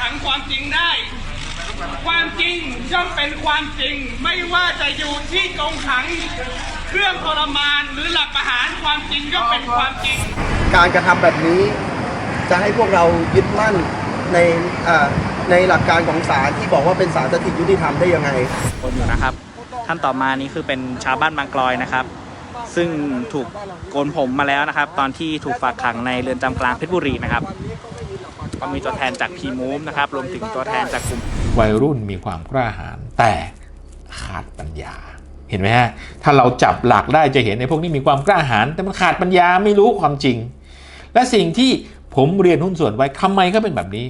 ขังความจริงได้ ความจริงย่อมเป็นความจริง ไม่ว่าจะอยู่ที่กรงขัง เครื่องทรมานหรือหลักประหารความจริงย่อมเป็นความจริง การกระทำแบบนี้ จะให้พวกเรายึดมั่นในในหลักการของศาลที่บอกว่าเป็นศาลสถิตยุติธรรมได้ยังไงคนอยู่นะครับ ท่านต่อมานี้คือเป็นชาวบ้านบางกลอยนะครับ ซึ่งถูกโกนผมมาแล้วนะครับ ตอนที่ถูกฝากขังในเรือนจำกลางเพชรบุรีนะครับ มีตัวแทนจากพีมูฟนะครับรวมถึงตัวแทนจากกลุ่มวัยรุ่นมีความกล้าหาญแต่ขาดปัญญา เห็นไหมฮะถ้าเราจับหลักได้จะเห็นในพวกนี้มีความกล้าหาญแต่มันขาดปัญญาไม่รู้ความจริง และสิ่งที่ผมเรียนหุ้นส่วนไว้ทำไมก็เป็นแบบนี้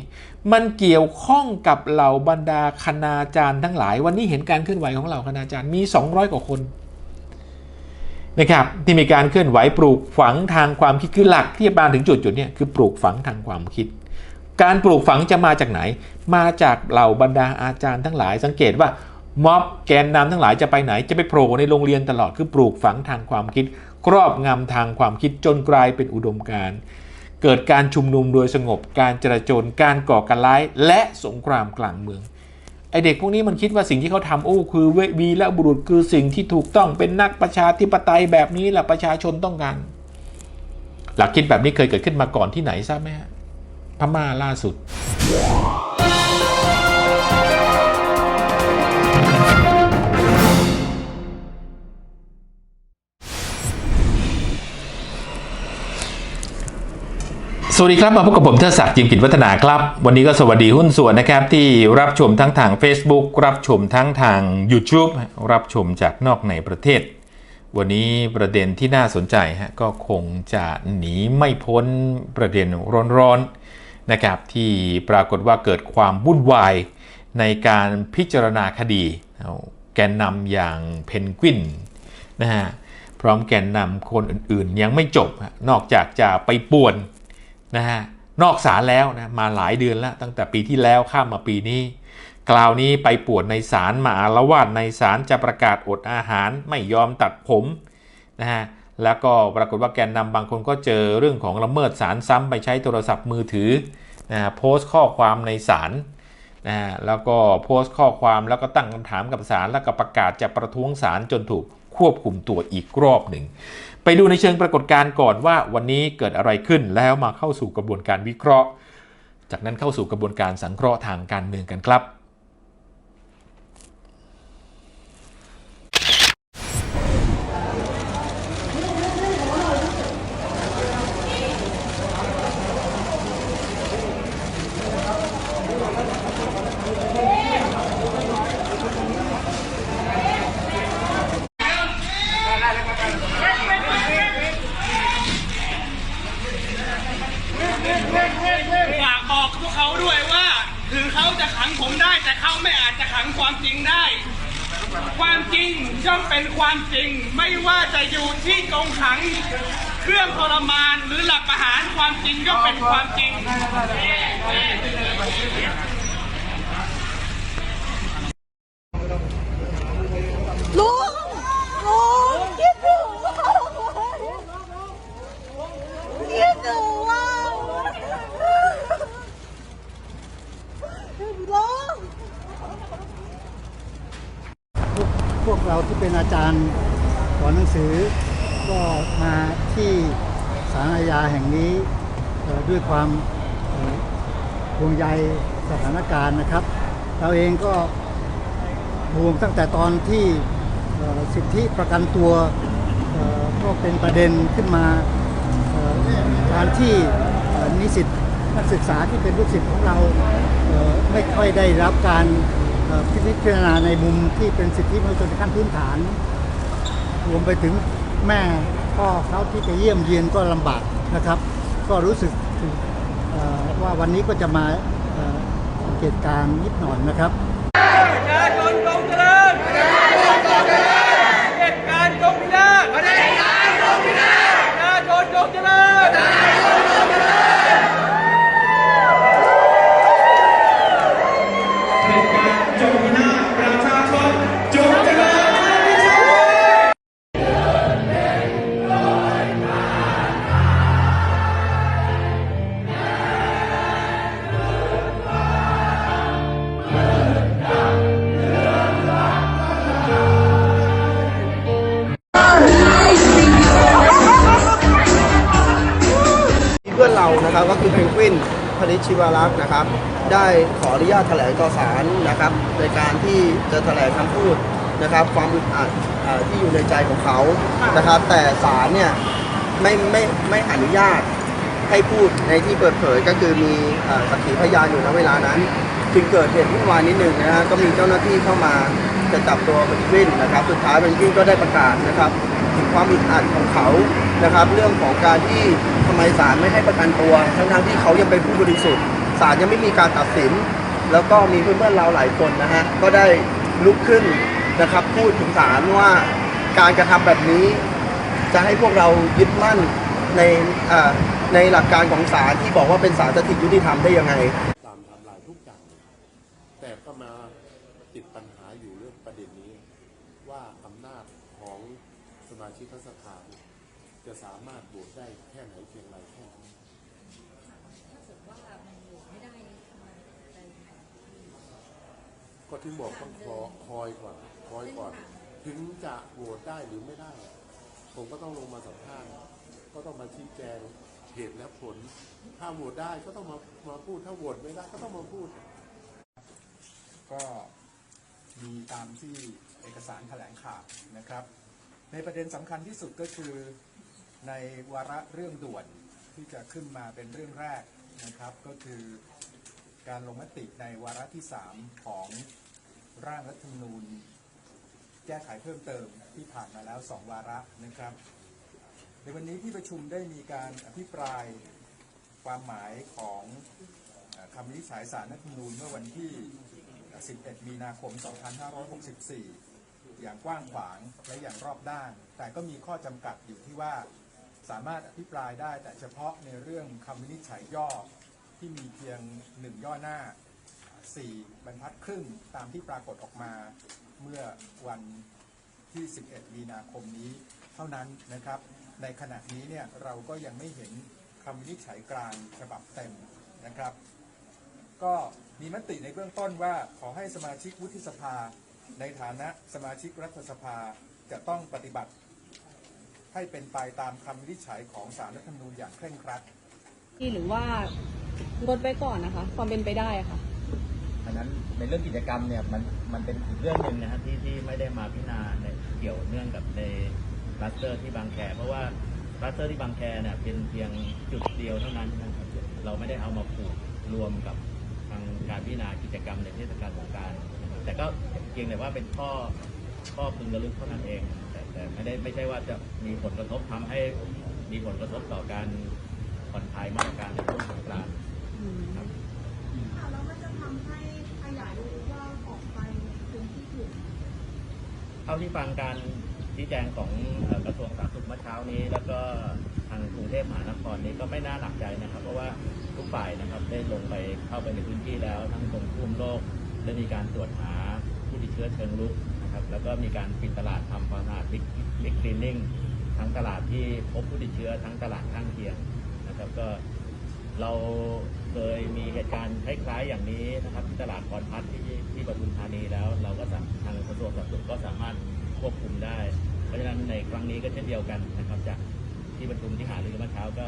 มันเกี่ยวข้องกับเหล่าบรรดาคณาจารย์ทั้งหลาย วันนี้เห็นการเคลื่อนไหวของเหล่าคณาจารย์มี 200 กว่าคนนะครับที่มีการเคลื่อนไหวปลูกฝังทางความคิดคือหลักที่จะมาถึงจุดจุดๆเนี้คือปลูกฝังทางความคิด การปลูกฝังจะมาจากไหน มาจากเหล่าบรรดาอาจารย์ทั้งหลายสังเกตว่าม็อบแกนนำทั้งหลายจะไปไหนจะไปโผล่ในโรงเรียนตลอดคือปลูกฝังทางความคิด ครอบงำทางความคิดจนกลายเป็นอุดมการณ์เกิดการชุมนุมโดยสงบการจราจรการก่อการร้าย และสงครามกลางเมืองไอเด็กพวกนี้มันคิดว่าสิ่งที่เขาทำโอ้คือเววีและบุรุษคือสิ่งที่ถูกต้องเป็นนักประชาธิปไตยแบบนี้แหละประชาชนต้องการ หลักคิดแบบนี้เคยเกิดขึ้นมาก่อนที่ไหนทราบไหมฮะ พม่าล่าสุด สวัสดีครับ มาพบกับผมเทดศักดิ์จิมกิจวัฒนาครับ วันนี้ก็สวัสดีหุ้นส่วนนะครับที่รับชมทั้งทาง Facebook รับชมทั้งทาง YouTube รับชมจากนอกในประเทศวันนี้ประเด็นที่น่าสนใจฮะก็คงจะหนีไม่พ้นประเด็นร้อนๆ นะครับที่ปรากฏว่าเกิดความวุ่นวายในการพิจารณาคดี แกนนำอย่างเพนกวินนะฮะพร้อมแกนนำคนอื่นๆ ยังไม่จบ นอกจากจะไปป่วนนะฮะนอกศาลแล้วนะมาหลายเดือนแล้ว ตั้งแต่ปีที่แล้วข้ามมาปีนี้กลาวนี้ไปปวดในศาลมาอาละวาดในศาลจะประกาศอดอาหารไม่ยอมตัดผมนะฮะ แล้วก็ปรากฏว่าแกนนำบางคนก็เจอเรื่องของละเมิดศาลซ้ำไปใช้โทรศัพท์มือถือนะโพสต์ข้อความในศาลนะแล้วก็โพสต์ข้อความแล้วก็ตั้งคำถามกับศาลแล้วก็ประกาศจะประท้วงศาลจนถูกควบคุมตัวอีกรอบหนึ่ง ไปดูในเชิงปรากฏการณ์ก่อนว่าวันนี้เกิดอะไรขึ้นแล้วมาเข้าสู่กระบวนการวิเคราะห์ จากนั้นเข้าสู่กระบวนการสังเคราะห์ทางการเมืองกันครับ ฝากบอกพวกเขาด้วยว่า ถึงเขาจะขังผมได้ แต่เขาไม่อาจจะขังความจริงได้ ความจริงย่อมเป็นความจริง ไม่ว่าจะอยู่ที่กรงขัง เครื่องทรมานหรือหลักประหารความจริงย่อมเป็นความจริง ลุงลุงคิดถึงมากคิดถึงมากลุง พวก เราที่เป็นอาจารย์สอนหนังสือ ก็มาที่ศาลอาญาแห่งนี้ด้วยความห่วงใยสถานการณ์นะครับ เราเองก็ห่วงตั้งแต่ตอนที่สิทธิประกันตัวก็เป็นประเด็นขึ้นมาการที่นิสิตนักศึกษาที่เป็นลูกศิษย์ของเราไม่ค่อยได้รับการ พิจารณาในมุมที่เป็นสิทธิมนุษยชนขั้นพื้นฐาน รวมไปถึงแม่พ่อเขาที่จะเยี่ยมเยียนก็ลำบากนะครับ ก็รู้สึกว่าวันนี้ก็จะมาเอ่อสังเกตการณ์นิดหน่อยนะครับ วารักษ์นะครับ ได้ขออนุญาตแถลงต่อศาลนะครับ ในการที่จะแถลงคำพูดนะครับ ความอึดอัดที่อยู่ในใจของเขานะครับ แต่ศาลเนี่ยไม่ไม่ไม่อนุญาตให้พูดในที่เปิดเผยก็คือมีสักขีพยานอยู่ในเวลานั้น จึงเกิดเหตุวุ่นวายนิดหนึ่งนะฮะก็มีเจ้าหน้าที่เข้ามา จะจับตัวเพนกวินนะครับ สุดท้ายเพนกวินก็ได้ประกาศนะครับถึงความอึดอัดของเขานะครับ เรื่องของการที่ทำไมศาลไม่ให้ประกันตัวทั้งๆที่เขายังเป็นผู้บริสุทธิ์ศาลยังไม่มีการตัดสิน แล้วก็มีเพื่อนๆเราหลายคนนะฮะก็ได้ลุกขึ้นนะครับ พูดถึงศาลว่าการกระทำแบบนี้ จะให้พวกเรายึดมั่นในในหลักการของศาลที่บอกว่าเป็นศาลสถิตยุติธรรมได้ยังไง ตามไทำลายทุกอย่างเลยแต่ก็มาติดปัญหาอยู่เรื่องประเด็นนี้ ว่าอำนาจของสมาชิกรัฐสภาเนี่ยจะสามารถโหวตได้แค่ไหนเพียงไรแค่นั้นก็ ถึงบอกต้องคอคอยก่อนคอยก่อน ถึงจะโหวตได้หรือไม่ได้ ผมก็ต้องลงมาสัมภาษณ์ก็ต้องมาชี้แจงเหตุและผล ถ้าโหวตได้ก็ต้องมามาพูดถ้าโหวตไม่ได้ก็ต้องมาพูด ก็มีตามที่เอกสารแถลงข่าวนะครับ ในประเด็นสำคัญที่สุดก็คือในวาระเรื่องด่วนที่จะขึ้นมาเป็นเรื่องแรกนะครับ ก็คือการลงมติในวาระที่ 3 ของ ร่างรัฐธรรมนูญ แก้ไขเพิ่มเติมที่ผ่านมาแล้ว 2 วาระนะครับ ในวันนี้ที่ประชุมได้มีการอภิปรายความหมายของคำวินิจฉัยสารรัฐธรรมนูญเมื่อวันที่ 11 มีนาคม 2564 อย่างกว้างขวางและอย่างรอบด้าน แต่ก็มีข้อจำกัดอยู่ที่ว่าสามารถอภิปรายได้แต่เฉพาะในเรื่องคำวินิจฉัยย่อที่มีเพียงหนึ่งย่อหน้า 4 บรรทัดครึ่งตามที่ปรากฏออกมาเมื่อวันที่ 11 มีนาคมนี้เท่านั้นนะครับ ในขณะนี้เนี่ยเราก็ยังไม่เห็นคำวินิจฉัยกลางฉบับเต็มนะครับ ก็มีมติในเบื้องต้นว่าขอให้สมาชิกวุฒิสภา ในฐานะสมาชิกรัฐสภาจะต้องปฏิบัติ ให้เป็นไปตามคำวินิจฉัยของสารรัฐธรรมนูญอย่างเคร่งครัด หรือว่างดไว้ก่อนนะคะ ความเป็นไปได้อะค่ะ อันนั้นในเรื่องกิจกรรมเนี่ยมันมันเป็นอีกเรื่องหนึ่งนะฮะที่ที่ไม่ได้มาพิจารณาในเกี่ยวเนื่องกับในคลัสเตอร์ที่บางแคเพราะว่าคลัสเตอร์ที่บางแคเนี่ยเป็นเพียงจุดเดียวเท่านั้นนะครับเราไม่ได้เอามาผูกรวมกับทางการพิจารณากิจกรรมในเทศกาลสงการแต่ก็เพียงแต่ว่าเป็นข้อข้อพึงระลึกเท่านั้นเอง แต่แต่ไม่ได้ไม่ใช่ว่าจะมีผลกระทบทำให้มีผลกระทบต่อการผ่อนคลายมาตรการในช่วงสงกรานต์ครับ แล้วมันจะทำให้ขยายวงกว้างออกไปพื้นที่อื่น เท่าที่ฟังการชี้แจงของกระทรวงสาธารณสุขเมื่อเช้านี้ แล้วก็ทางกรุงเทพมหานครนี้ก็ไม่น่าหนักใจนะครับ เพราะว่าทุกฝ่ายนะครับได้ลงไปเข้าไปในพื้นที่แล้ว ทั้งกรมควบคุมโรคได้มีการตรวจหาผู้ติดเชื้อเชิงรุกนะครับ แล้วก็มีการปิดตลาดทำความสะอาดบิ๊กบิ๊กคลีนนิ่งทั้งตลาดที่พบผู้ติดเชื้อทั้งตลาดข้างเคียงนะครับก็เราเคยมีเหตุการณ์คล้ายๆอย่างนี้นะครับที่ตลาดพรพัฒน์ที่ ที่ปทุมธานีแล้ว เราก็สามทางกระทรวงสาธารณสุขก็สามารถควบคุมได้ เพราะฉะนั้นในครั้งนี้ก็เช่นเดียวกันนะครับ จากที่ประชุมที่หารือเมื่อเช้าก็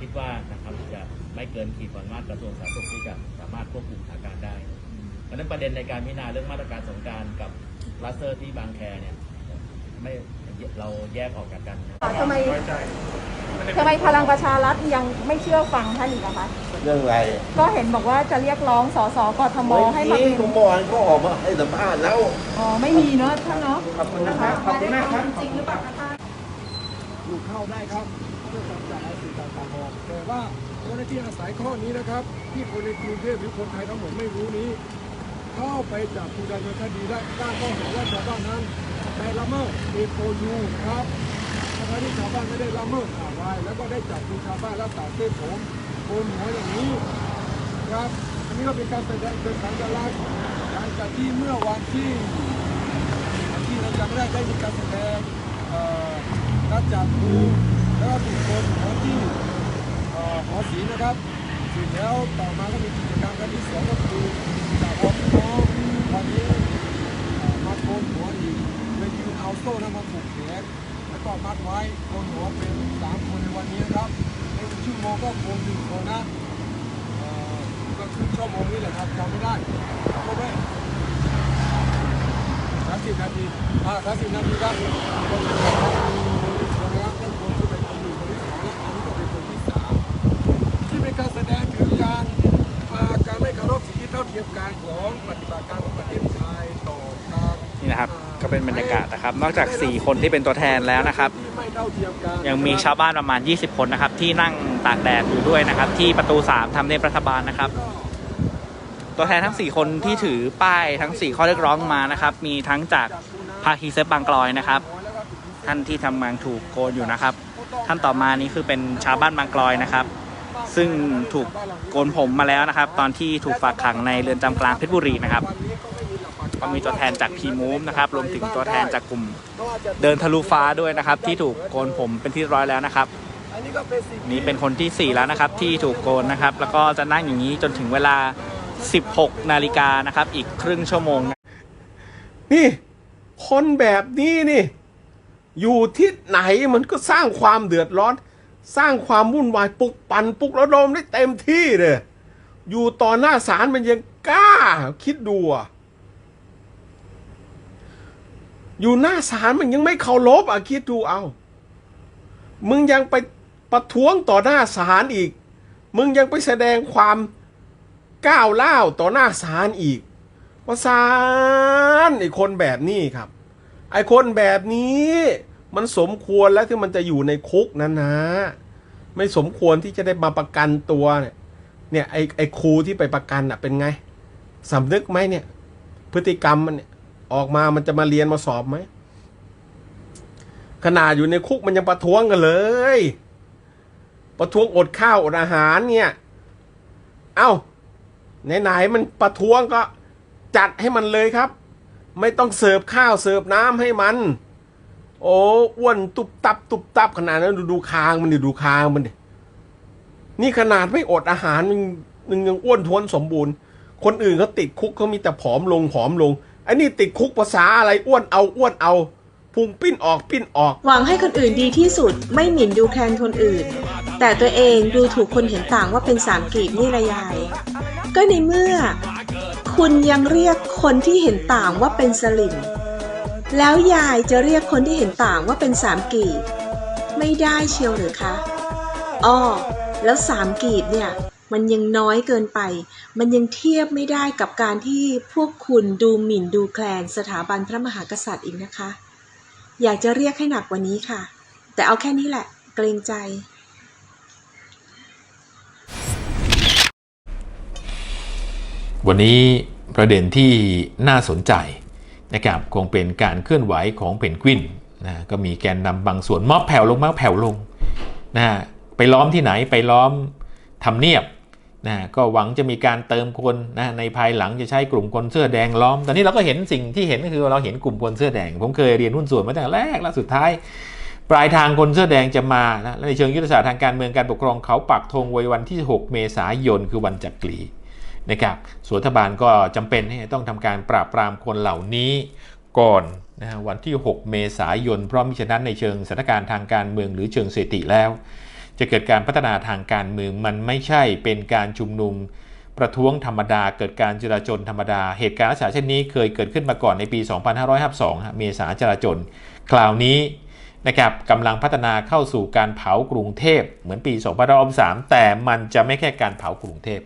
คิดว่านะครับจะไม่เกินขีดความสามารถกระทรวงสาธารณสุขที่จะสามารถควบคุมสถานการณ์ได้ เพราะฉะนั้นประเด็นในการพิจารณาเรื่องมาตรการสงกรารกับคลัสเตอร์ที่บางแคเนี่ยไม่เราแยกออกจากกันนะ ทำไม ทำไมพลังประชารัฐยังไม่เชื่อฟังท่านอีกอะคะ เรื่องอะไรก็เห็นบอกว่าจะเรียกร้องสสกทมให้มานี่เป็นเมื่อวานก็ออกมาให้สัมภาษณ์แล้ว อ๋อ ไม่มีเนอะท่านเนาะ ขอบคุณนะครับขอบคุณมากครับจริงหรือเปล่าคะท่านลูกเข้าได้ครับเพื่อความจากสื่อต่างๆออกแต่ว่าเจ้าหน้าที่อาศัยข้อนี้นะครับ ที่คนในกรุงเทพหรือคนไทยทั้งหมดไม่รู้นี้ เข้าไปจับผู้ดำเนินคดีได้ตั้งข้อหาว่าชาวบ้านนั้นไปละเมิดเอโยูครับ ทั้งที่ชาวบ้านไม่ได้ละเมิดอะไรแล้วก็ได้จับผู้ชาวบ้านแล้วตัดเส้นผมโกนหัวอย่างนี้ครับอันนี้ก็เป็นการแสดงเป็นสัญลักษณ์หลังจากที่เมื่อวันที่ที่เราจำได้ได้มีการแสดงเอ่อการจับงูแล้วก็ถูกคนหอที่อ่อหอศีนะครับเสร็จแล้วต่อมาก็มีกิจกรรมกันที่สองก็คือจากพอพี่น้องวันนี้มาโกนหัวอีกไปยืนเอาโซ่นั้นมาผูกแขน ก็นัดไว้คนหัวเป็นสามคนในวันนี้นะครับในชั่วโมงก็คงถึงคนนะก็ครึ่งชั่วโมงนี่แหละครับจำไม่ได้ก็ไม่สามสิบนาทีอ่าสามสิบนาทีครับากาศนะครับ นอกจาก 4 คนที่เป็นตัวแทนแล้วนะครับ ยังมีชาวบ้านประมาณ 20 คนนะครับ ที่นั่งตากแดดอยู่ด้วยนะครับ ที่ประตู 3ทำเนียบรัฐบาลนะครับ ตัวแทนทั้ง 4 คนที่ถือป้ายทั้ง 4 ข้อเรียกร้องมานะครับ มีทั้งจากภาคีเซฟบางกลอยนะครับ ท่านที่ทำงานถูกโกนอยู่นะครับ ท่านต่อมานี้คือเป็นชาวบ้านบางกลอยนะครับ ซึ่งถูกโกนผมมาแล้วนะครับ ตอนที่ถูกฝากขังในเรือนจำกลางเพชรบุรีนะครับ มีตัวแทนจากพีมูฟนะครับรวมถึงตัวแทนจากกลุ่มเดินทะลุฟ้าด้วยนะครับ ที่ถูกโกนผมเป็นที่ร้อยแล้วนะครับอันนี้ก็เป็นสิ่งนี่เป็นคนที่ 4 แล้วนะครับที่ถูกโกนนะครับ แล้วก็จะนั่งอย่างนี้จนถึงเวลา 16 นาฬิกานะครับ อีกครึ่งชั่วโมง นี่ คนแบบนี้นี่ อยู่ที่ไหนมันก็สร้างความเดือดร้อน สร้างความวุ่นวายปุกปั่นปุกระดมได้เต็มที่เลยอยู่ต่อหน้าศาลมันยังกล้าคิดดูอะ อยู่หน้าศาลมันยังไม่เคารพอะคิดดูเอา มึงยังไปประท้วงต่อหน้าศาลอีก มึงยังไปแสดงความก้าวเล่าวต่อหน้าศาลอีกว่าศาลไอ้คนแบบนี้ครับ ไอ้คนแบบนี้มันสมควรแล้วที่มันจะอยู่ในคุกนะนะ ไม่สมควรที่จะได้มาประกันตัวเนี่ย เนี่ยไอ้ไอ้ครูที่ไปประกันอะเป็นไงสำนึกไหมเนี่ย พฤติกรรมมันเนี่ย ออกมามันจะมาเรียนมาสอบไหมขนาดอยู่ในคุกมันยังประท้วงกันเลย ประท้วงอดข้าวอดอาหารเนี่ย เอ้าไหนๆมันประท้วงก็จัดให้มันเลยครับ ไม่ต้องเสิร์ฟข้าวเสิร์ฟน้ำให้มัน โอ้อ้วนตุบตับ ตุบตับขนาดนั้นดูดูคางมันดิดูคางมันดินี่ขนาดไม่อดอาหารมันยังอ้วนท้วนสมบูรณ์ คนอื่นเขาติดคุกเขามีแต่ผอมลงผอมลง อ้นี่ติดคุกภาษาอะไรอ้วนเอาอ้วนเอาพุงปิ้นออกปิ้นออก หวังให้คนอื่นดีที่สุดไม่หมิ่นดูแคลนคนอื่น แต่ตัวเองดูถูกคนเห็นต่างว่าเป็นสามกีบนี่ระยาย ก็ในเมื่อ คุณยังเรียกคนที่เห็นต่างว่าเป็นสลิมแล้วยายจะเรียกคนที่เห็นต่างว่าเป็นสามกีบ ไม่ได้เชียวหรือคะอ้อแล้วสามกีบเนี่ย มันยังน้อยเกินไป มันยังเทียบไม่ได้กับการที่พวกคุณดูหมิ่นดูแคลนสถาบันพระมหากษัตริย์อีกนะคะ อยากจะเรียกให้หนักกว่านี้ค่ะ แต่เอาแค่นี้แหละ เกรงใจวันนี้ประเด็นที่น่าสนใจนะครับคงเป็นการเคลื่อนไหวของเพนกวินนะก็มีแกนนำบางส่วนมอบแผ่วลงมอบแผ่วลงนะไปล้อมที่ไหนไปล้อมทำเนียบ นะก็หวังจะมีการเติมคนนะในภายหลังจะใช้กลุ่มคนเสื้อแดงล้อม ตอนนี้เราก็เห็นสิ่งที่เห็นก็คือเราเห็นกลุ่มคนเสื้อแดง ผมเคยเรียนหุ้นส่วนมาตั้งแต่แรกและสุดท้าย ปลายทางคนเสื้อแดงจะมานะและในเชิงยุทธศาสตร์ทางการเมืองการปกครองเขาปักธงไว้วันที่ 6 เมษายนคือวันจักรีนะครับส่วนรัฐบาลก็จำเป็นที่ต้องทำการปราบปรามคนเหล่านี้ก่อนนะวันที่ 6 เมษายนเพราะมิฉะนั้นในเชิงสถานการณ์ทางการเมืองหรือเชิงเศรษฐกิจแล้ว จะเกิดการพัฒนาทางการเมืองมันไม่ใช่เป็นการชุมนุมประท้วงธรรมดาเกิดการจราจนธรรมดา เหตุการณ์ลักษณะเช่นนี้เคยเกิดขึ้นมาก่อนในปี 2552 เมษาจราจน คราวนี้นะครับกำลังพัฒนาเข้าสู่การเผากรุงเทพเหมือนปี 2523 แต่มันจะไม่แค่การเผากรุงเทพ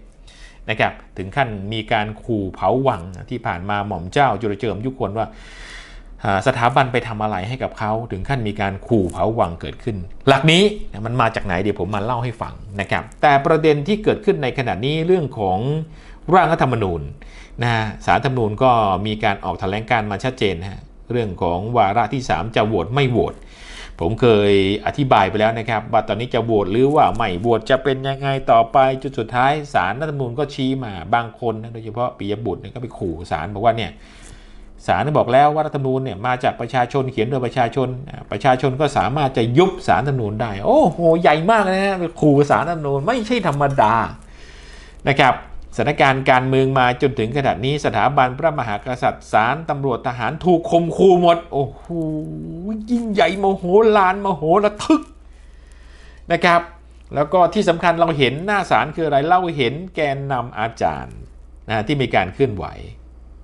นะครับถึงขั้นมีการขู่เผาวังที่ผ่านมาหม่อมเจ้าจุลเจิมยุคนว่า สถาบันไปทำอะไรให้กับเขาถึงขั้นมีการขู่เผาวังเกิดขึ้น หลักนี้มันมาจากไหนเดี๋ยวผมมาเล่าให้ฟังนะครับแต่ประเด็นที่เกิดขึ้นในขณะนี้เรื่องของร่างรัฐธรรมนูญนะฮะสารธรรมนูญก็มีการออกแถลงการมาชัดเจนนะฮะเรื่องของวาระที่ 3 จะโหวตไม่โหวตผมเคยอธิบายไปแล้วนะครับ ว่าตอนนี้จะโหวตหรือว่าไม่โหวตจะเป็นยังไงต่อไปจุดสุดท้ายสารรัฐธรรมนูญก็ชี้มาบางคนนะโดยเฉพาะปิยบุตรเนี่ยก็ไปขู่สารบอกว่าเนี่ย สารบอกแล้วว่ารัฐธรรมนูญเนี่ยมาจากประชาชนเขียนโดยประชาชน ประชาชนก็สามารถจะยุบสารรัฐธรรมนูญได้ โอ้โหใหญ่มากนะฮะขู่สารรัฐธรรมนูญไม่ใช่ธรรมดานะครับสถานการณ์การเมืองมาจนถึงขนาดนี้สถาบันพระมหากษัตริย์ศาลตำรวจทหารถูกข่มขู่หมด โอ้โหยิ่งใหญ่โมโหลานโมโหระทึกนะครับ แล้วก็ที่สำคัญเราเห็นหน้าศาลคืออะไรเราเห็นแกนนำอาจารย์นะที่มีการเคลื่อนไหว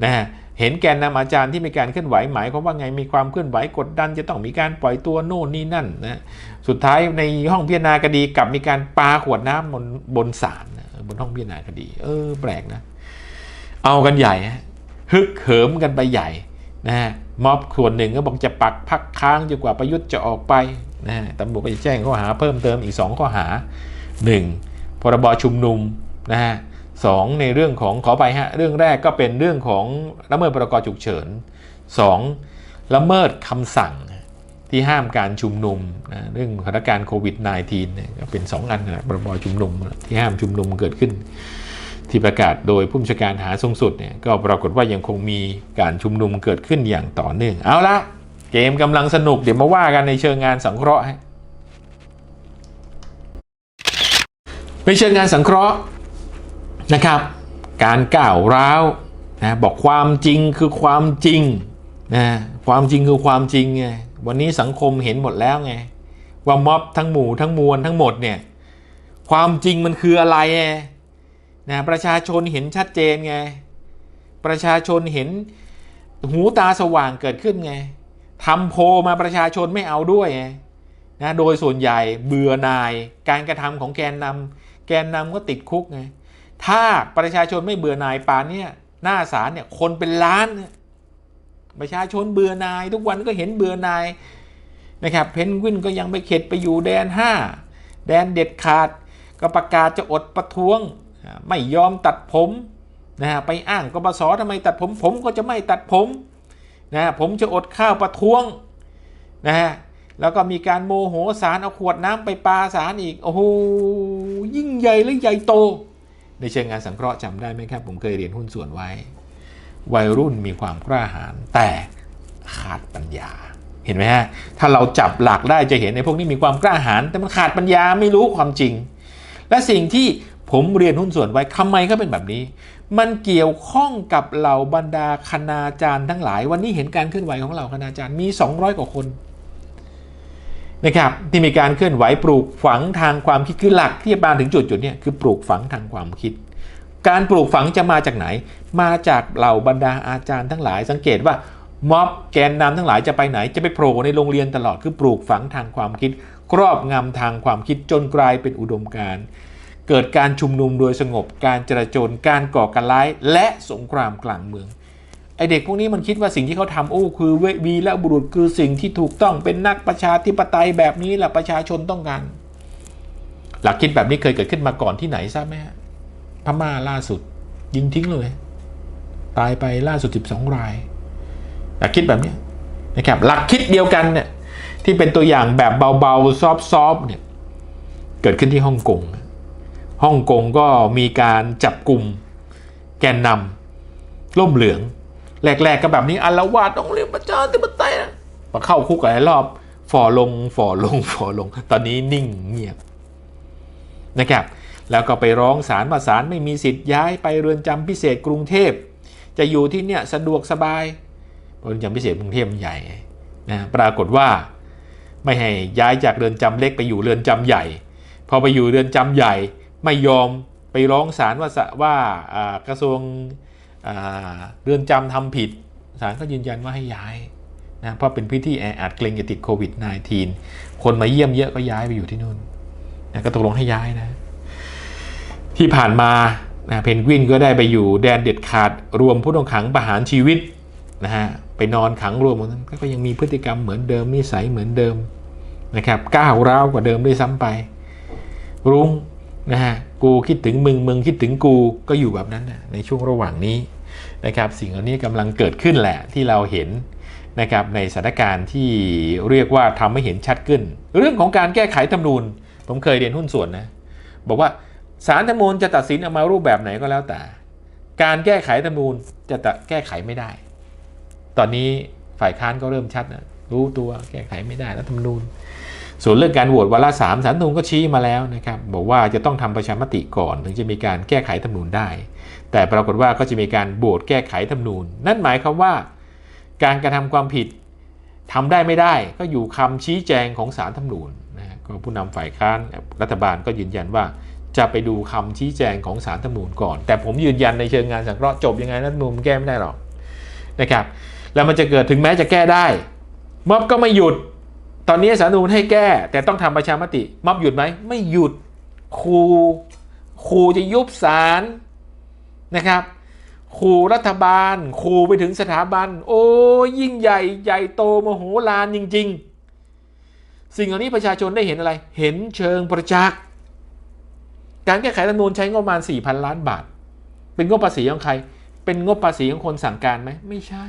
นะฮะ เห็นแกนนำอาจารย์ที่มีการเคลื่อนไหวหมายความว่าไงมีความเคลื่อนไหวกดดัน จะต้องมีการปล่อยตัวโน่นนี่นั่นนะสุดท้ายในห้องพิจารณาคดีกลับมีการปาขวดน้ำบนบนศาลบนห้องพิจารณาคดี เออ แปลกนะ เอากันใหญ่ฮะฮึกเหิมกันไปใหญ่นะฮะม็อบส่วนหนึ่งก็บอกจะปักพักค้างจนกว่าประยุทธ์จะออกไปนะฮะตำรวจก็จะแจ้งข้อหาเพิ่มเติมอีก 2 ข้อหา 1. พรบชุมนุมนะฮะ สองในเรื่องของขอไปฮะเรื่องแรกก็เป็นเรื่องของละเมิดพรกฉุกเฉิน 2. ละเมิดคำสั่งที่ห้ามการชุมนุมนะเรื่องสถานการณ์โควิด -19 เนี่ยเป็น 2 อันนะพรบชุมนุมที่ห้ามชุมนุมเกิดขึ้น ที่ประกาศโดยผู้บัญชาการหาสูงสุดเนี่ยก็ปรากฏว่ายังคงมีการชุมนุมเกิดขึ้นอย่างต่อเนื่อง เอาละเกมกำลังสนุกเดี๋ยวมาว่ากันในเชิงงานสังเคราะห์ฮะในเชิงงานสังเคราะห์ นะครับ การก้าวร้าวนะบอกความจริงคือความจริงนะความจริงคือความจริงไงวันนี้สังคมเห็นหมดแล้วไงว่าม็อบทั้งหมู่ทั้งมวลทั้งหมดเนี่ยความจริงมันคืออะไรไงนะประชาชนเห็นชัดเจนไงประชาชนเห็นหูตาสว่างเกิดขึ้นไงทำโพมาประชาชนไม่เอาด้วยไงนะโดยส่วนใหญ่เบื่อนายการกระทำของแกนนำแกนนำก็ติดคุกไง ถ้าประชาชนไม่เบื่อนายปานเนี่ยหน้าศาลเนี่ยคนเป็นล้านเนี่ยประชาชนเบื่อนาย ทุกวันก็เห็นเบื่อนายนะครับเพนกวินก็ยังไปเข็ดไปอยู่แดน 5 แดนเด็ดขาดก็ประกาศจะอดประท้วง ไม่ยอมตัดผมนะฮะไปอ้างกบสทำไมตัดผม ผมก็จะไม่ตัดผมนะผมจะอดข้าวประท้วงนะฮะแล้วก็มีการโมโหสารเอาขวดน้ำไปปาสารอีก โอ้โหยิ่งใหญ่และใหญ่โต ในเชิงงานสังเคราะห์จำได้ไหมครับ ผมเคยเรียนหุ้นส่วนไว้ วัยรุ่นมีความกล้าหาญแต่ขาดปัญญา เห็นไหมฮะ ถ้าเราจับหลักได้จะเห็นในพวกนี้มีความกล้าหาญแต่มันขาดปัญญาไม่รู้ความจริง และสิ่งที่ผมเรียนหุ้นส่วนไว้ทำไมเขาเป็นแบบนี้ มันเกี่ยวข้องกับเหล่าบรรดาคณาจารย์ทั้งหลาย วันนี้เห็นการเคลื่อนไหวของเหล่าคณาจารย์มี 200 กว่าคน นะครับที่มีการเคลื่อนไหวปลูกฝังทางความคิดคือหลักที่จะมาถึงจุดจุดนี้คือปลูกฝังทางความคิด การปลูกฝังจะมาจากไหน มาจากเหล่าบรรดาอาจารย์ทั้งหลาย สังเกตว่าม็อบแกนนำทั้งหลายจะไปไหนจะไปโผล่ในโรงเรียนตลอดคือปลูกฝังทางความคิด ครอบงำทางความคิดจนกลายเป็นอุดมการณ์เกิดการชุมนุมโดยสงบการจราจรการก่อการร้าย และสงครามกลางเมือง ไอเด็กพวกนี้มันคิดว่าสิ่งที่เขาทำโอ้คือเววีและบุรุษคือสิ่งที่ถูกต้องเป็นนักประชาธิปไตยแบบนี้แหละประชาชนต้องการ หลักคิดแบบนี้เคยเกิดขึ้นมาก่อนที่ไหนทราบไหมฮะพม่าล่าสุด ยิงทิ้งเลย ตายไปล่าสุด 12 ราย หลักคิดแบบนี้นะครับ หลักคิดเดียวกันเนี่ยที่เป็นตัวอย่างแบบเบาๆซอฟๆเนี่ยเกิดขึ้นที่ฮ่องกงฮ่องกงก็มีการจับกลุ่มแกนนำร่มเหลือง แรกๆก็แบบนี้อัลวาดต้องเรียนประชาธิปไตยนะพอเข้าคุกหลายรอบฝ่อลงฝ่อลงฝ่อลง ตอนนี้นิ่งเงียบนะครับ แล้วก็ไปร้องศาลว่าศาลไม่มีสิทธิ์ย้ายไปเรือนจำพิเศษกรุงเทพ จะอยู่ที่เนี่ยสะดวกสบายเรือนจำพิเศษกรุงเทพมันใหญ่นะปรากฏว่าไม่ให้ย้ายจากเรือนจำเล็กไปอยู่เรือนจำใหญ่ พอไปอยู่เรือนจำใหญ่ไม่ยอมไปร้องศาลว่าว่า กระทรวง เรือนจำทำผิดศาลก็ยืนยันว่าให้ย้ายนะเพราะเป็นพื้นที่แออัดเกรงจะติดโควิด -19 คนมาเยี่ยมเยอะก็ย้ายไปอยู่ที่นู่นนะก็ตกลงให้ย้ายนะ ที่ผ่านมานะเพนกวินก็ได้ไปอยู่แดนเด็ดขาดรวมผู้ต้องขังประหารชีวิตนะฮะไปนอนขังรวมนั้นก็ยังมีพฤติกรรมเหมือนเดิมนิสัยเหมือนเดิมนะครับก้าวร้าวกว่าเดิมด้วยซ้ำไป รุ้ง นะฮะกูคิดถึงมึงมึงคิดถึงกูก็อยู่แบบนั้นนะในช่วงระหว่างนี้นะครับสิ่งเหล่านี้กำลังเกิดขึ้นแหละที่เราเห็นนะครับในสถานการณ์ที่เรียกว่าทำให้เห็นชัดขึ้น เรื่องของการแก้ไขธรรมนูญ ผมเคยเรียนหุ้นส่วนนะบอกว่าสารธรรมนูญจะตัดสินออกมารูปแบบไหนก็แล้วแต่ การแก้ไขธรรมนูญจะแก้ไขไม่ได้ ตอนนี้ฝ่ายค้านก็เริ่มชัดนะรู้ตัวแก้ไขไม่ได้รัฐธรรมนูญ ส่วนเรื่องการโหวตวาระสามสารนูนก็ชี้มาแล้วนะครับบอกว่าจะต้องทำประชามติก่อน ถึงจะมีการแก้ไขธรรมนูญได้ แต่ปรากฏว่าก็จะมีการโหวตแก้ไขธรรมนูญ นั่นหมายความว่า การกระทำความผิดทำได้ไม่ได้ก็อยู่คำชี้แจงของสารธรรมนูญนะก็ผู้นำฝ่ายค้านรัฐบาลก็ยืนยันว่าจะไปดูคำชี้แจงของสารธรรมนูญก่อน แต่ผมยืนยันในเชิงงานสังเคราะห์จบยังไงรัฐธรรมนูญมันแก้ไม่ได้หรอกนะครับแล้วมันจะเกิดถึงแม้จะแก้ได้ม็อบก็ไม่หยุด ตอนนี้สารนูญให้แก้ แต่ต้องทำประชามติม็อบหยุดไหมไม่หยุดครูครูจะยุบศาลนะครับครูรัฐบาลครูไปถึงสถาบัน โอ้ยิ่งใหญ่ใหญ่โตมโหฬารจริง ๆ สิ่งเหล่านี้ประชาชนได้เห็นอะไร เห็นเชิงประจักษ์การแก้ไขรัฐธรรมนูญใช้งบประมาณ 4,000 ล้านบาท เป็นงบภาษีของใคร เป็นงบภาษีของคนสั่งการไหมไม่ใช่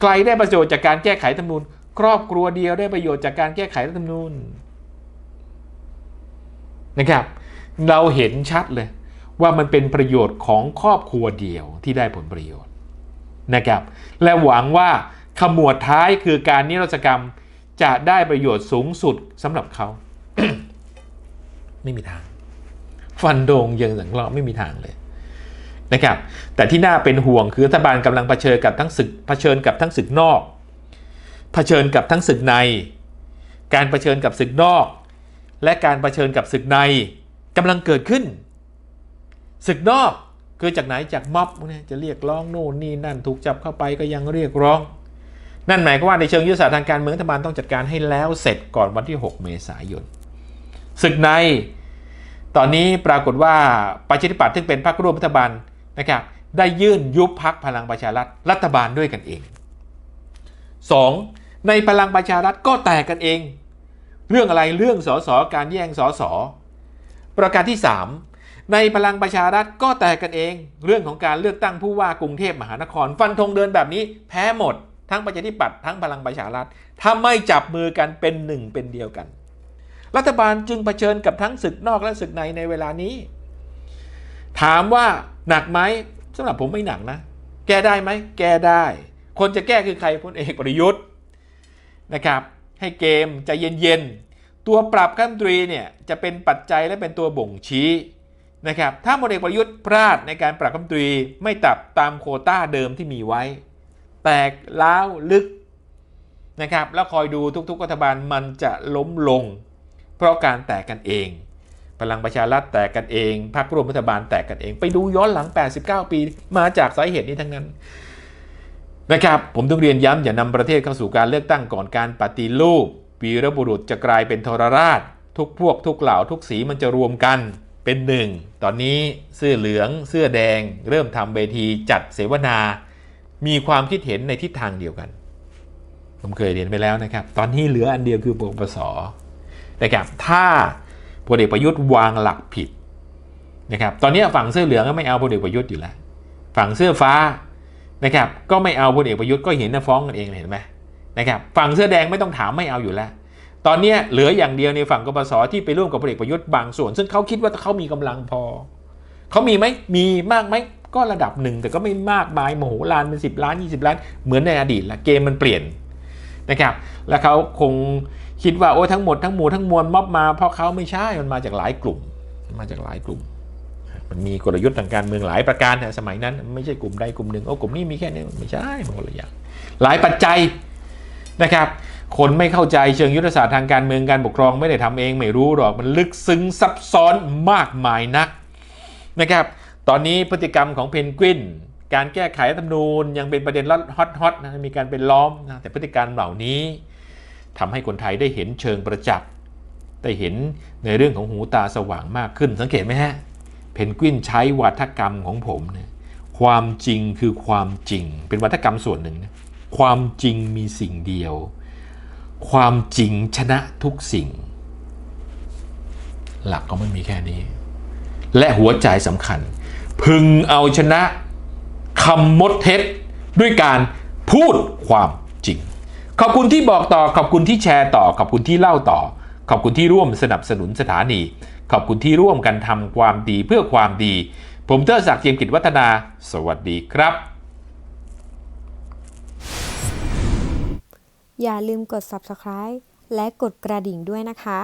ใครได้ประโยชน์จากการแก้ไขรัฐธรรมนูญ ครอบครัวเดียวได้ประโยชน์จากการแก้ไขรัฐธรรมนูญนะครับ เราเห็นชัดเลยว่ามันเป็นประโยชน์ของครอบครัวเดียวที่ได้ผลประโยชน์นะครับ และหวังว่าขมวดท้ายคือการนิรศกรรมจะได้ประโยชน์สูงสุดสำหรับเขา ไม่มีทาง ฟันโดงยังสังเคราะห์ไม่มีทางเลยนะครับ แต่ที่น่าเป็นห่วงคือรัฐบาลกำลังเผชิญกับทั้งศึกเผชิญกับทั้งศึกนอก เผชิญกับทั้งศึกใน การเผชิญกับศึกนอก และการเผชิญกับศึกในกำลังเกิดขึ้น ศึกนอกคือจากไหนจากม็อบเนี่ยจะเรียกร้องโน่นนี่นั่นถูกจับเข้าไปก็ยังเรียกร้อง นั่นหมายความว่าในเชิงยุทธศาสตร์ทางการเมืองรัฐบาลต้องจัดการให้แล้วเสร็จก่อนวันที่ 6 เมษายนศึกใน ตอนนี้ปรากฏว่าประชาธิปัตย์ซึ่งเป็นพรรคร่วมรัฐบาลนะครับได้ยื่นยุบพักพลังประชารัฐรัฐบาลด้วยกันเอง 2. ในพลังประชารัฐก็แตกกันเอง เรื่องอะไรเรื่องสสการแย่งสสประการที่ 3 ในพลังประชารัฐก็แตกกันเอง เรื่องของการเลือกตั้งผู้ว่ากรุงเทพมหานคร ฟันธงเดินแบบนี้แพ้หมด ทั้งประชาธิปัตย์ทั้งพลังประชารัฐถ้าไม่จับมือกันเป็นหนึ่งเป็นเดียวกัน รัฐบาลจึงเผชิญกับทั้งศึกนอกและศึกในในเวลานี้ ถามว่าหนักไหมสำหรับผมไม่หนักนะ แก้ได้ไหมแก้ได้ คนจะแก้คือใครพลเอกประยุทธ์ นะครับให้เกมใจะเย็นๆ ตัวปรับขั้นตรีเนี่ยจะเป็นปัจจัยและเป็นตัวบ่งชี้นะครับถ้าพลเอกประยุทธ์พลาดในการปรับขั้นตรีไม่ตับตามโคต้าเดิมที่มีไว้ แตกล้าวลึกนะครับแล้วคอยดูทุกๆรัฐบาลมันจะล้มลง เพราะการแตกกันเอง พลังประชารัฐแตกกันเองพรรคร่วมรัฐบาลแตกกันเอง ไปดูย้อนหลัง 89 ปี มาจากสาเหตุนี้ทั้งนั้น นะครับผมต้องเรียนย้ำอย่านำประเทศเข้าสู่การเลือกตั้งก่อนการปฏิรูปวีรบุรุษจะกลายเป็นทรราช ทุกพวกทุกเหล่าทุกสีมันจะรวมกันเป็นหนึ่ง ตอนนี้เสื้อเหลือง เสื้อแดง เริ่มทำเวทีจัดเสวนา มีความคิดเห็นในทิศทางเดียวกัน ผมเคยเรียนไปแล้วนะครับ ตอนนี้เหลืออันเดียวคือปปสนะครับถ้าพลเอกประยุทธ์วางหลักผิดนะครับตอนนี้ฝั่งเสื้อเหลืองก็ไม่เอาพลเอกประยุทธ์อยู่แล้ว ฝั่งเสื้อฟ้า นะครับก็ไม่เอาพลเอกประยุทธ์ก็เห็นนะฟ้องกันเองเห็นไหมนะครับฝั่งเสื้อแดงไม่ต้องถามไม่เอาอยู่แล้ว ตอนนี้เหลืออย่างเดียวในฝั่งกบสที่ไปร่วมกับพลเอกประยุทธ์บางส่วน ซึ่งเขาคิดว่าเขามีกำลังพอเขามีไหมมีมากไหมก็ระดับหนึ่งแต่ก็ไม่มากมายโมโหลานเป็น10ล้าน 20 ล้าน เหมือนในอดีตละเกมมันเปลี่ยนนะครับแล้วเขาคงคิดว่าโอ้ทั้งหมดทั้งหมู่ทั้งมวลม็อบมาเพราะเขาไม่ใช่มันมาจากหลายกลุ่ม มาจากหลายกลุ่ม มันมีกลยุทธ์ทางการเมืองหลายประการแต่สมัยนั้น ไม่ใช่กลุ่มใดกลุ่มหนึ่งโอ้กลุ่มนี้มีแค่นี้ไม่ใช่มันคนละอย่างหลายปัจจัยนะครับ คนไม่เข้าใจเชิงยุทธศาสตร์ทางการเมืองการปกครองไม่ได้ทำเองไม่รู้หรอกมันลึกซึ้งซับซ้อนมากมายนักนะครับตอนนี้พฤติกรรมของเพนกวินการแก้ไขรัฐธรรมนูญยังเป็นประเด็นฮอตฮอตนะมีการเป็นล้อมนะแต่พฤติกรรมเหล่านี้ทำให้คนไทยได้เห็นเชิงประจักษ์ได้เห็นในเรื่องของหูตาสว่างมากขึ้นสังเกตไหมฮะ เพนกวินใช้วัฒกรรมของผมเนี่ยความจริงคือความจริง เป็นวัฒกรรมส่วนหนึ่งนะความจริงมีสิ่งเดียว ความจริงชนะทุกสิ่ง หลักก็ไม่มีแค่นี้ และหัวใจสำคัญ พึงเอาชนะคำมดเท็จด้วยการพูดความจริง ขอบคุณที่บอกต่อ ขอบคุณที่แชร์ต่อ ขอบคุณที่เล่าต่อ ขอบคุณที่ร่วมสนับสนุนสถานี ขอบคุณที่ร่วมกันทำความดีเพื่อความดี ผมเทอศักดิ์เจียมกิจวัฒนา สวัสดีครับ อย่าลืมกด subscribe และกดกระดิ่งด้วยนะคะ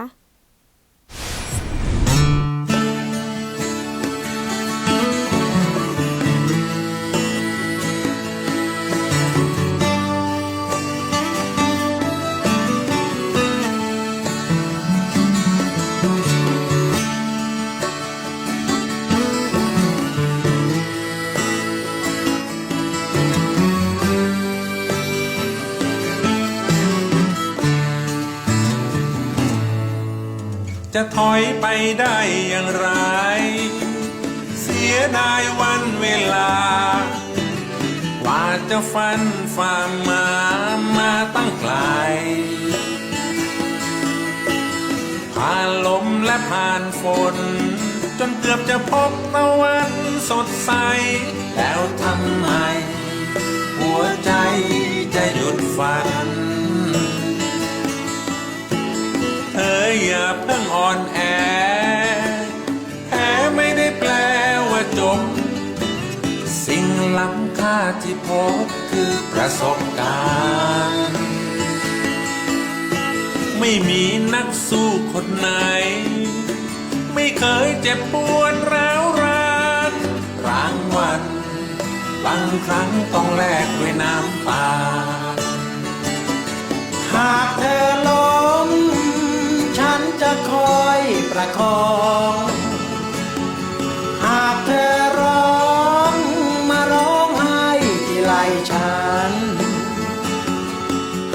จะถอยไปได้อย่างไร เสียดายวันเวลาว่าจะฟันฝ่ามามาตั้งไกล ผ่านลมและผ่านฝน จนเกือบจะพบตะวันสดใส แล้วทำไม หัวใจจะหยุดฝัน เธออย่าเพิ่งอ่อนแอแพ้ไม่ได้แปลว่าจบ สิ่งล้ำค่าที่พบคือประสบการณ์ ไม่มีนักสู้คนไหน ไม่เคยเจ็บปวดร้าวรานรางวัลบางครั้งต้องแลกด้วยน้ำตาหากเธ ประคอง หากเธอร้องมาร้องไห้ที่ไหลฉัน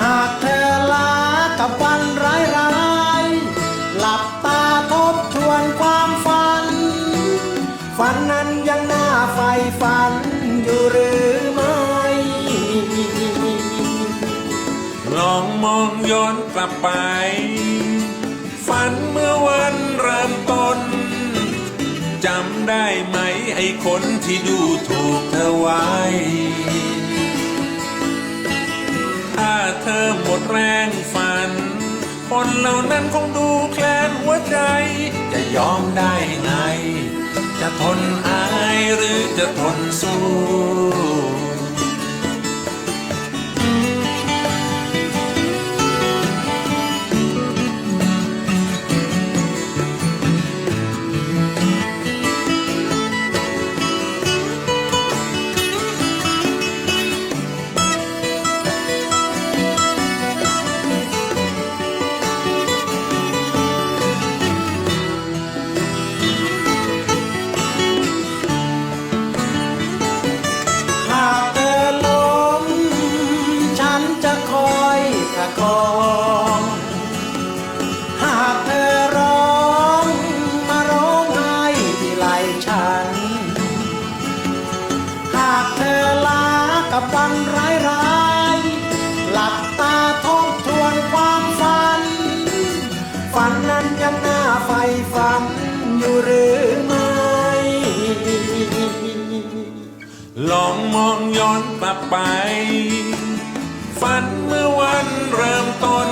หากเธอลากับวันร้ายร้ายหลับตาทบทวนความฝัน ฝันนั้นยังน่าใฝ่ฝันอยู่หรือไม่ลองมองย้อนกลับไป ที่ดูถูกเธอไว้ ถ้าเธอหมดแรงฝัน คนเหล่านั้นคงดูแคลนหัวใจ จะยอมได้ไง จะทนอายหรือจะทนสู้ องมองย้อนกลับไป ฝันเมื่อวันเริ่มต้น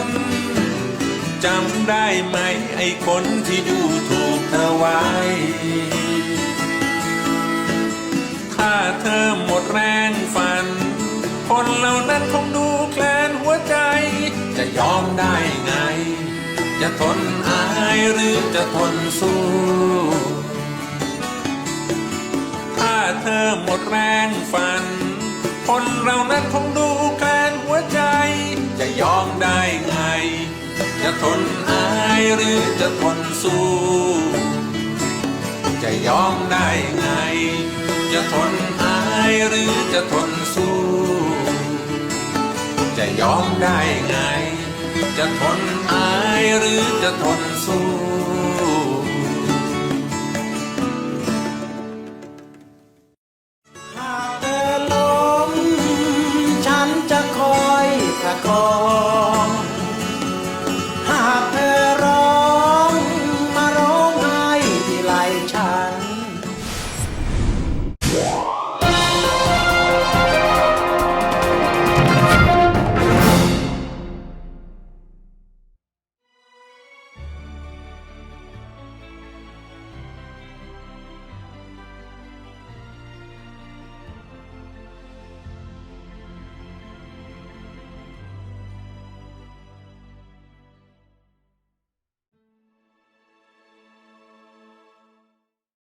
จำได้ไหมไอ้คนที่ดูถูกเธอไว้ ถ้าเธอหมดแรงฝัน คนเหล่านั้นคงดูแคลนหัวใจ จะยอมได้ไง จะทนอายหรือจะทนสู้ เธอหมดแรงฝัน คนเรานั้นคงดูแคลนหัวใจ จะยอมได้ไง จะทนอายหรือจะทนสู้ จะยอมได้ไง จะทนอายหรือจะทนสู้ จะยอมได้ไง จะทนอายหรือจะทนสู้